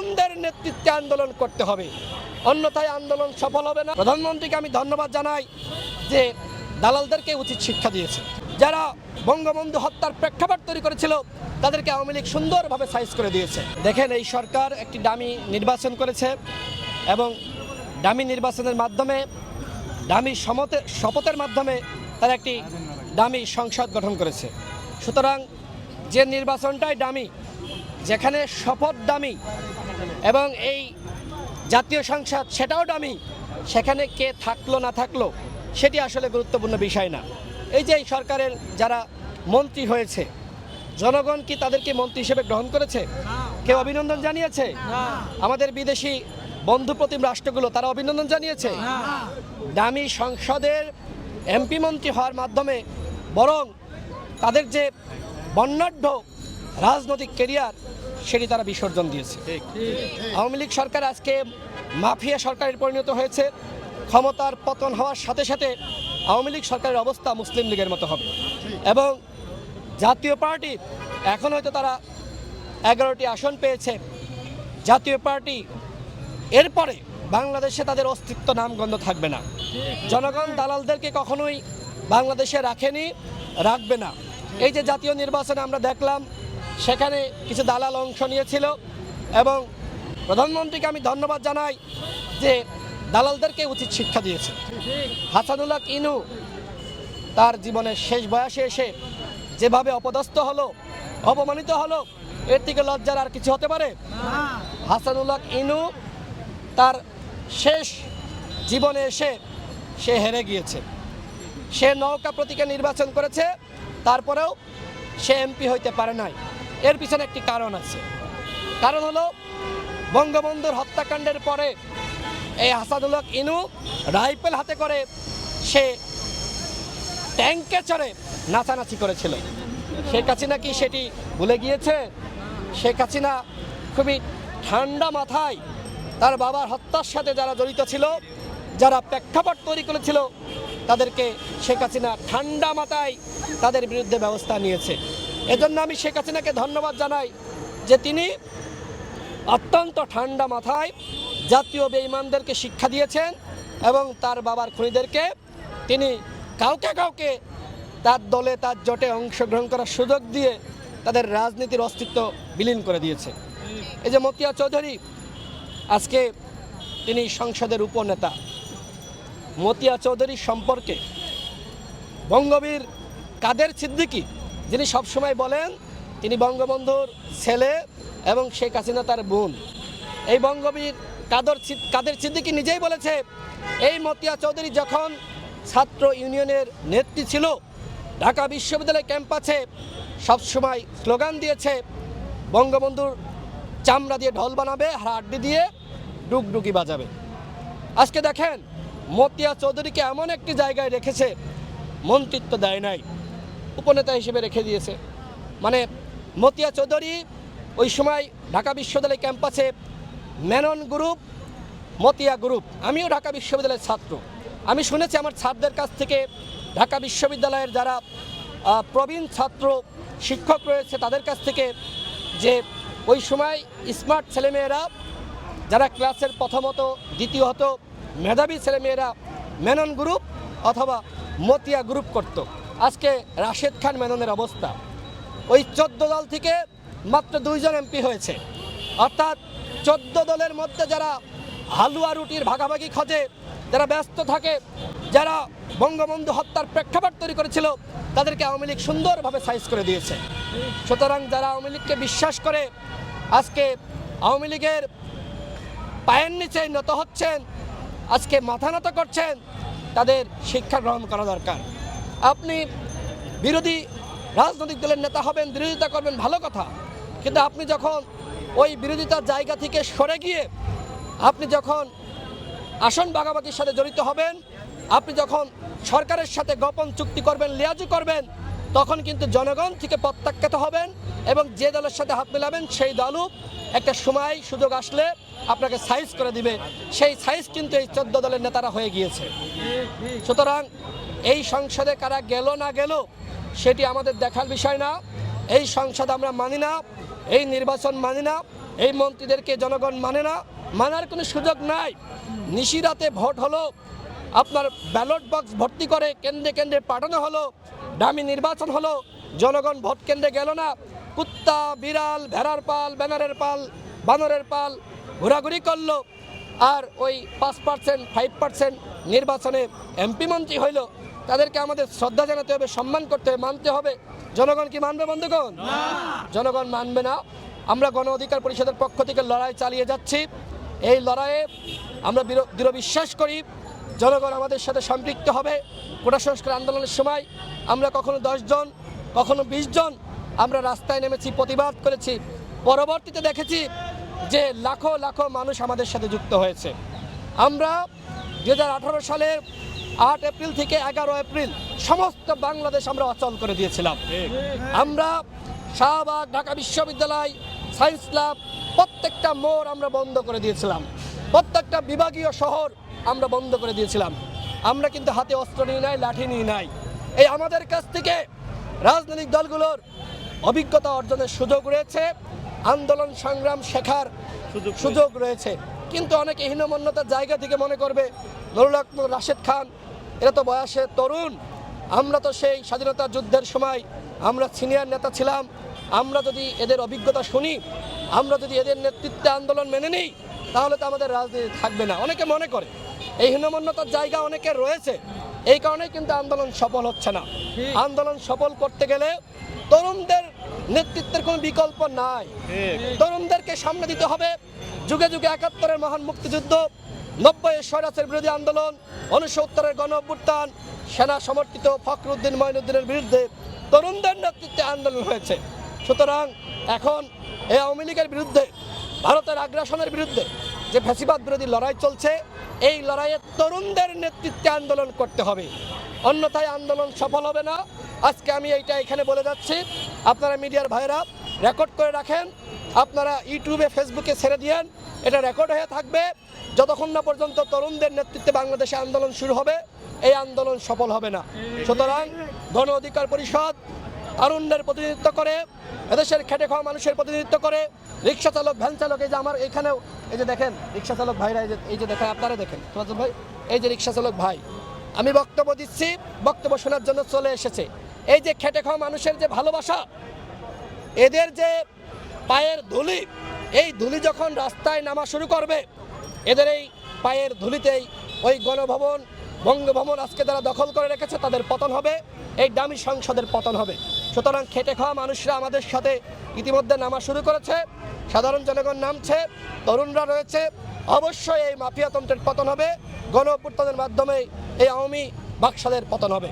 তরুণদের নেতৃত্বে আন্দোলন করতে হবে। অন্যথায় আন্দোলন সফল হবে না। প্রধানমন্ত্রীকে আমি ধন্যবাদ জানাই যে দালালদেরকে উচিত শিক্ষা দিয়েছে। যারা বঙ্গবন্ধু হত্যার প্রেক্ষাপট তৈরি করেছিল, তাদেরকে আওয়ামী লীগ সুন্দরভাবে সাইজ করে দিয়েছে। দেখেন, এই সরকার একটি ডামি নির্বাচন করেছে এবং ডামি নির্বাচনের মাধ্যমে ডামি সমতে, শপথের মাধ্যমে তারা একটি ডামি সংসদ গঠন করেছে। সুতরাং যে নির্বাচনটাই ডামি যেখানে শপথ ডামি এবং এই জাতীয় সংসদ, সেটাও ডামি সেখানে কে থাকল না থাকল, সেটি আসলে গুরুত্বপূর্ণ বিষয় না। এই যে এই সরকারের যারা মন্ত্রী হয়েছে, জনগণ কি তাদেরকে মন্ত্রী হিসেবে গ্রহণ করেছে? কেউ অভিনন্দন জানিয়েছে? আমাদের বিদেশি বন্ধুপ্রতিম রাষ্ট্রগুলো, তারা অভিনন্দন জানিয়েছে? দামি সংসদের এমপি মন্ত্রী হওয়ার মাধ্যমে বরং তাদের যে বর্ণাঢ্য রাজনৈতিক কেরিয়ার সেটি তারা বিসর্জন দিয়েছে। আওয়ামী লীগ সরকার আজকে মাফিয়া সরকারের পরিণত হয়েছে। ক্ষমতার পতন হওয়ার সাথে সাথে আওয়ামী লীগ সরকারের অবস্থা মুসলিম লীগের মতো হবে। এবং জাতীয় পার্টি, এখন হয়তো তারা এগারোটি আসন পেয়েছে। জাতীয় পার্টি, এরপরে বাংলাদেশে তাদের অস্তিত্ব নামগন্ধ থাকবে না। জনগণ দালালদেরকে কখনোই বাংলাদেশে রাখেনি, রাখবে না। এই যে জাতীয় নির্বাচনে আমরা দেখলাম সেখানে কিছু দালাল অংশ নিয়েছিল এবং প্রধানমন্ত্রীকে আমি ধন্যবাদ জানাই যে দালালদেরকে উচিত শিক্ষা দিয়েছে। হাসানুল্লাহ ইনু তার জীবনের শেষ বয়সে এসে যেভাবে অপদস্থ হলো, অপমানিত হলো, এর থেকে লজ্জার আর কিছু হতে পারে? হাসানুল্লাহ ইনু তার শেষ জীবনে এসে সে হেরে গিয়েছে। সে নৌকা প্রতীকে নির্বাচন করেছে, তারপরেও সে এমপি হইতে পারে নাই। এর পিছনে একটি কারণ আছে। কারণ হলো, বঙ্গবন্ধুর হত্যাকাণ্ডের পরে এই হাসানুল্লাহ ইনু রাইফেল হাতে করে সে ট্যাঙ্কে চড়ে নাচানাচি করেছিল। শেখ হাসিনা কি সেটি ভুলে গিয়েছে? শেখ হাসিনা খুবই ঠান্ডা মাথায় তার বাবার হত্যার সাথে যারা জড়িত ছিল, যারা প্রেক্ষাপট তৈরি করেছিল, তাদেরকে শেখ হাসিনা ঠান্ডা মাথায় তাদের বিরুদ্ধে ব্যবস্থা নিয়েছে। এজন্য আমি শেখ হাসিনাকে ধন্যবাদ জানাই যে তিনি অত্যন্ত ঠান্ডা মাথায় জাতীয় বেঈমানদেরকে শিক্ষা দিয়েছেন এবং তার বাবার খুনিদেরকে তিনি কাউকে কাউকে তার দলে, তার জোটে অংশগ্রহণ করার সুযোগ দিয়ে তাদের রাজনীতির অস্তিত্ব বিলীন করে দিয়েছে। এই যে মতিয়া চৌধুরী, আজকে তিনি সংসদের উপনেতা। মতিয়া চৌধুরী সম্পর্কে বঙ্গবীর কাদের সিদ্দিকী যিনি সবসময় বলেন, তিনি বঙ্গবন্ধুর ছেলে এবং শেখ হাসিনা তার বোন। এই বঙ্গবীর কাদর কাদের সিদ্দিকী নিজেই বলেছে, এই মতিয়া চৌধুরী যখন ছাত্র ইউনিয়নের নেত্রী ছিল, ঢাকা বিশ্ববিদ্যালয় ক্যাম্পাসে সবসময় স্লোগান দিয়েছে, বঙ্গবন্ধুর চামড়া দিয়ে ঢল বানাবে হাড্ডি দিয়ে ডুগডুগি বাজাবে। আজকে দেখেন, মতিয়া চৌধুরীকে এমন একটি জায়গায় রেখেছে, মন্ত্রিত্ব দেয় নাই। উপনেতা হিসেবে রেখে দিয়েছে। মানে মতিয়া চৌধুরী ওই সময় ঢাকা বিশ্ববিদ্যালয় ক্যাম্পাসে মেনন গ্রুপ, মতিয়া গ্রুপ। আমিও ঢাকা বিশ্ববিদ্যালয়ের ছাত্র। আমি শুনেছি আমার ছাত্রদের কাছ থেকে ঢাকা বিশ্ববিদ্যালয়ের যারা প্রবীণ ছাত্র, শিক্ষক রয়েছে তাদের কাছ থেকে যে ওই সময় স্মার্ট ছেলেমেয়েরা, যারা ক্লাসের প্রথমত, দ্বিতীয়ত মেধাবী ছেলেমেয়েরা মেনন গ্রুপ অথবা মতিয়া গ্রুপ করত। আজকে রাশেদ খান মেননের অবস্থা। ওই চোদ্দ দল থেকে মাত্র দুইজন এমপি হয়েছে। অর্থাৎ চোদ্দ দলের মধ্যে যারা হালুয়া রুটির ভাগাভাগি খোঁজে, যারা ব্যস্ত থাকে, যারা বঙ্গবন্ধু হত্যার প্রেক্ষাপট তৈরি করেছিল, তাদেরকে আওয়ামী লীগ সুন্দরভাবে সাইজ করে দিয়েছে। সুতরাং যারা আওয়ামী লীগকে বিশ্বাস করে, আজকে আওয়ামী লীগের পায়ের নিচে নত হচ্ছেন, আজকে মাথা নত করছেন, তাদের শিক্ষা গ্রহণ করা দরকার। আপনি বিরোধী রাজনৈতিক দলের নেতা হবেন, বিরোধিতা করবেন, ভালো কথা। কিন্তু আপনি যখন ওই বিরোধিতার জায়গা থেকে সরে গিয়ে আপনি যখন আসন ভাগাভাগির সাথে জড়িত হবেন, আপনি যখন সরকারের সাথে গোপন চুক্তি করবেন, লিয়াজু করবেন, তখন কিন্তু জনগণ থেকে প্রত্যাখ্যাত হবেন এবং যে দলের সাথে হাত মেলাবেন সেই দলও একটা সময় সুযোগ আসলে আপনাকে সাইজ করে দিবে। সেই সাইজ কিন্তু এই চোদ্দ দলের নেতারা হয়ে গিয়েছে। সুতরাং এই সংসদে কারা গেল না গেল, সেটি আমাদের দেখার বিষয় না। এই সংসদ আমরা মানি না, এই নির্বাচন মানি না, এই মন্ত্রীদেরকে জনগণ মানে না। মানার কোনো সুযোগ নাই। নিশিরাতে ভোট হলো, আপনার ব্যালট বক্স ভর্তি করে কেন্দ্রে কেন্দ্রে পাঠানো হলো, দামি নির্বাচন হলো, জনগণ ভোট কেন্দ্রে গেল না। কুত্তা, বিড়াল, ভেড়ার পাল, ব্যানারের পাল, বানরের পাল, ঘোরাঘুরি করল। আর ওই পাঁচ পার্সেন্ট ফাইভ পার্সেন্ট নির্বাচনে এমপি মন্ত্রী হইল তাদেরকে আমাদের শ্রদ্ধা জানাতে হবে সম্মান করতে হবে মানতে হবে। জনগণ কি মানবে বন্ধুগণ? জনগণ মানবে না। আমরা গণ অধিকার পরিষদের পক্ষ থেকে লড়াই চালিয়ে যাচ্ছি। এই লড়াইয়ে আমরা দৃঢ় বিশ্বাস করি জনগণ আমাদের সাথে সম্পৃক্ত হবে। কোটা সংস্কার আন্দোলনের সময় আমরা কখনো জন কখনো বিশ জন আমরা রাস্তায় নেমেছি প্রতিবাদ করেছি। পরবর্তীতে দেখেছি যে লাখো লাখো মানুষ আমাদের সাথে যুক্ত হয়েছে। আমরা দু হাজার সালের আট এপ্রিল থেকে এগারো এপ্রিল সমস্ত বাংলাদেশ আমরা অচল করে দিয়েছিলাম। আমরা শাহবাগ, ঢাকা বিশ্ববিদ্যালয়, সায়েন্স ল্যাব প্রত্যেকটা মোড় আমরা বন্ধ করে দিয়েছিলাম। প্রত্যেকটা বিভাগীয় শহর আমরা বন্ধ করে দিয়েছিলাম। আমরা কিন্তু হাতে অস্ত্র নিয়ে নাই, লাঠি নিয়ে নাই। এই আমাদের কাছ থেকে রাজনৈতিক দলগুলোর অভিজ্ঞতা অর্জনের সুযোগ রয়েছে। আন্দোলন সংগ্রাম শেখার সুযোগ সুযোগ রয়েছে। কিন্তু অনেকে হীনমন্যতার জায়গা থেকে মনে করবে নুরুল রাশেদ খান এরা তো বয়সে তরুণ। আমরা তো সেই স্বাধীনতা যুদ্ধের সময় আমরা সিনিয়র নেতা ছিলাম। আমরা যদি এদের অভিজ্ঞতা শুনি আমরা যদি এদের নেতৃত্বে আন্দোলন মেনে নিই তাহলে তো আমাদের রাজনীতি থাকবে না। অনেকে মনে করে এই হীনমন্যতার জায়গা অনেকের রয়েছে। এই কারণে কিন্তু আন্দোলন সফল হচ্ছে না। আন্দোলন সফল করতে গেলে তরুণদের নেতৃত্বের কোনো বিকল্প নাই। তরুণদেরকে সামনে দিতে হবে। যুগে যুগে একাত্তরের মহান মুক্তিযুদ্ধ নব্বই স্বরাজের বিরোধী আন্দোলন উনসত্তরের গণ অভ্যুত্থান সেনা সমর্থিত ফখরুদ্দিন মঈনুদ্দিনের বিরুদ্ধে তরুণদের নেতৃত্বে আন্দোলন হয়েছে। সুতরাং এখন এই আওয়ামী লীগের বিরুদ্ধে ভারতের আগ্রাসনের বিরুদ্ধে যে ফ্যাসিবাদ বিরোধী লড়াই চলছে এই লড়াইয়ে তরুণদের নেতৃত্বে আন্দোলন করতে হবে। অন্যথায় আন্দোলন সফল হবে না। আজকে আমি এইটা এখানে বলে যাচ্ছি। আপনারা মিডিয়ার ভাইরা রেকর্ড করে রাখেন। আপনারা ইউটিউবে, ফেসবুকে ছেড়ে দিয়েন। এটা রেকর্ড হয়ে থাকবে। যতক্ষণ না পর্যন্ত তরুণদের নেতৃত্বে বাংলাদেশে আন্দোলন শুরু হবে, এই আন্দোলন সফল হবে না। সুতরাং গণ অধিকার পরিষদ তরুণদের প্রতিনিধিত্ব করে, এদেশের খেটে খাওয়া মানুষের প্রতিনিধিত্ব করে, রিক্সা চালক, ভ্যান চালক, এই যে আমার এখানেও, এই যে দেখেন, রিক্সা চালক ভাইরা, এই যে দেখেন, আপনারা দেখেন ভাই, এই যে রিক্সা চালক ভাই, আমি বক্তব্য দিচ্ছি, বক্তব্য শোনার জন্য চলে এসেছে। এই যে খেটে খাওয়া মানুষের যে ভালোবাসা, এদের যে পায়ের ধুলি, এই ধুলি যখন রাস্তায় নামা শুরু করবে, এদের এই পায়ের ধুলিতেই ওই গণভবন বঙ্গভবন আজকে যারা দখল করে রেখেছে, তাদের পতন হবে। এই দামি সংসদের পতন হবে। সুতরাং খেটে খাওয়া মানুষরা আমাদের সাথে ইতিমধ্যে নামা শুরু করেছে। সাধারণ জনগণ নামছে, তরুণরা রয়েছে। অবশ্যই এই মাফিয়াতন্ত্রের পতন হবে। গণ মাধ্যমে এই আওয়ামী বাকশালের পতন হবে।